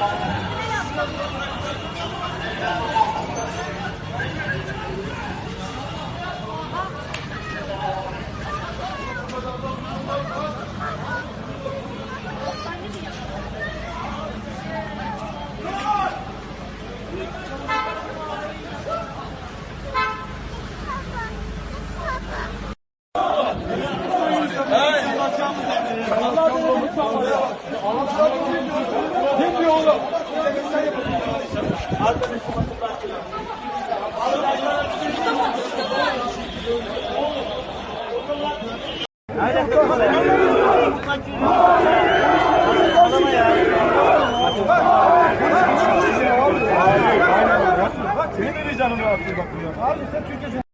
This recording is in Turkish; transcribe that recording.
Thank you. Senin de canım rahatsız bak. Abi sen Türkiye'sin.